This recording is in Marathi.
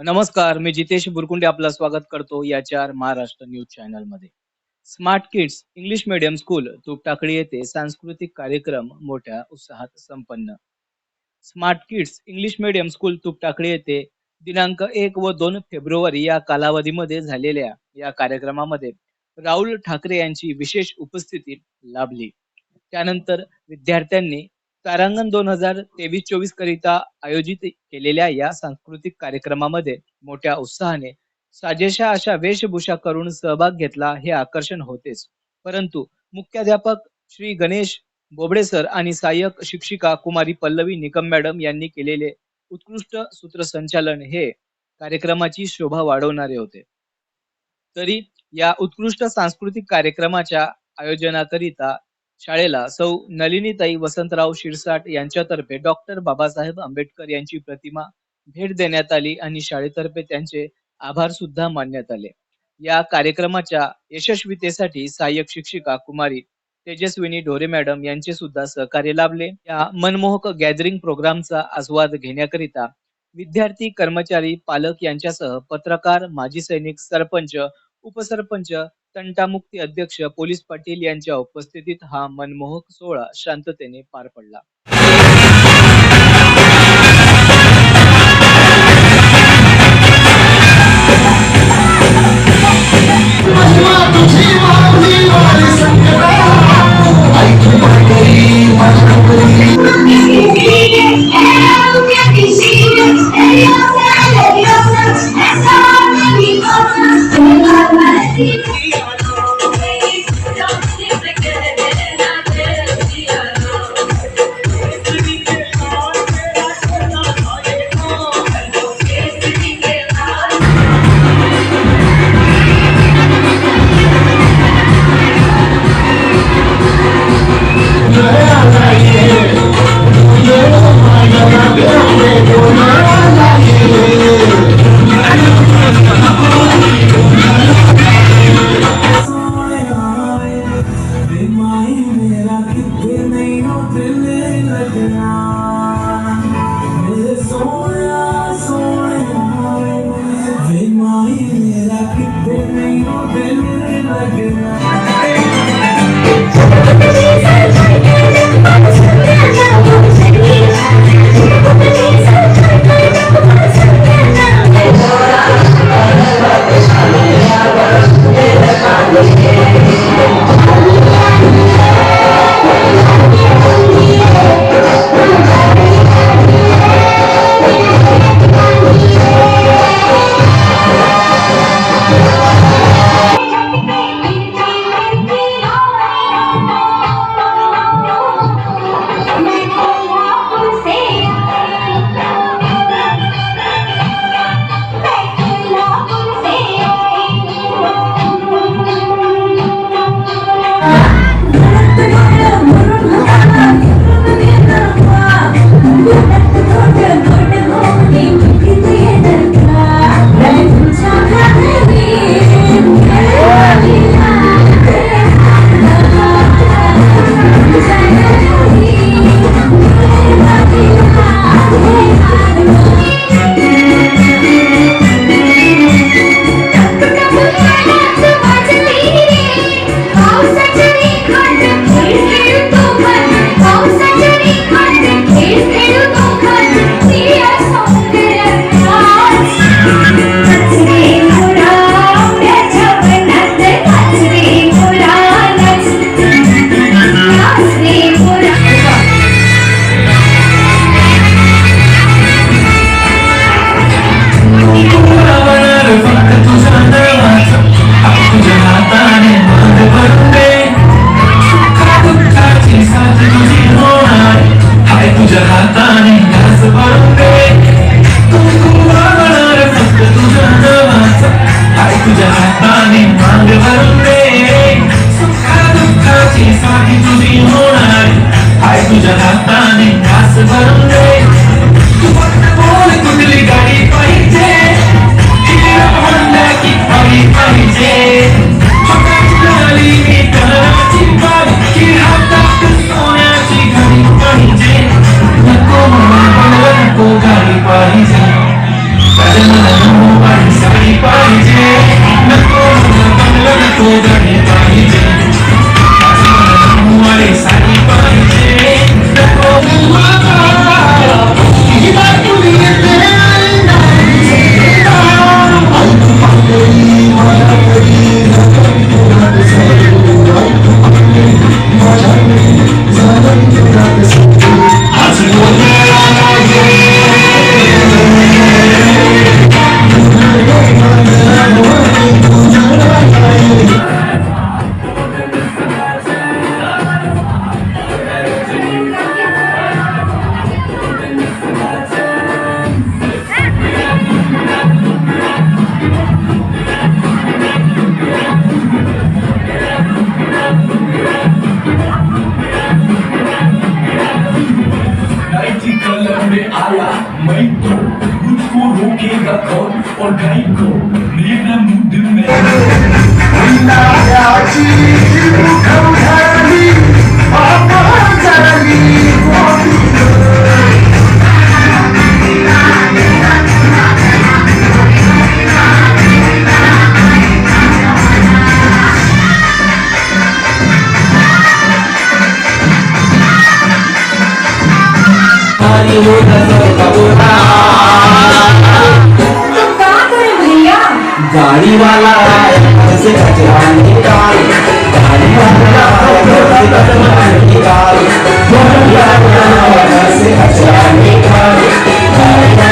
नमस्कार मी जितेश बुरकुंडे आपलं स्वागत करतो या चार महाराष्ट्र न्यूज चॅनलमध्ये smart kids English medium school Tupatakali येथे सांस्कृतिक कार्यक्रम मोठ्या उत्साहात संपन्न. Smart kids English medium school Tupatakali येथे दिनांक एक व दोन फेब्रुवारी या कालावधीमध्ये झालेल्या या कार्यक्रमामध्ये राहुल ठाकरे यांची विशेष उपस्थिती लाभली. त्यानंतर विद्यार्थ्यांनी तारांगण दोन हजार तेवीस चोवीस करिता आयोजित केलेल्या या सांस्कृतिक कार्यक्रमामध्ये मोठ्या उत्साहाने साजेशा अशा वेशभूषा करून सहभाग घेतला हे आकर्षण होतेच. परंतु मुख्याध्यापक श्री गणेश बोबडे सर आणि सहाय्यक शिक्षिका कुमारी पल्लवी निकम मॅडम यांनी केलेले उत्कृष्ट सूत्रसंचालन हे कार्यक्रमाची शोभा वाढवणारे होते. तरी या उत्कृष्ट सांस्कृतिक कार्यक्रमाच्या आयोजनाकरिता शाळेला सौ नलिनीताई वसंतराव शिरसाट यांच्यातर्फे डॉक्टर बाबासाहेब आंबेडकर यांची प्रतिमा भेट देण्यात आली आणि शाळेतर्फे त्यांचे आभार सुद्धा मानण्यात आले. या कार्यक्रमाच्या यशस्वीतेसाठी सहाय्यक शिक्षिका कुमारी तेजस्विनी ढोरे मॅडम यांचे सुद्धा सहकार्य लाभले. या मनमोहक गॅदरिंग प्रोग्रामचा आस्वाद घेण्याकरिता विद्यार्थी कर्मचारी पालक यांच्यासह पत्रकार माजी सैनिक सरपंच उपसरपंच तंटामुक्ती अध्यक्ष पोलीस पाटील यांच्या उपस्थितीत हा मनमोहक सोहळा शांततेने पार पडला. I've been living like this. मुझको रोकेगा कौन और गाय को मेरा मूड में गाड़ी वाला से कचरा निकाल से कचरा निकाल से कचरा निकाल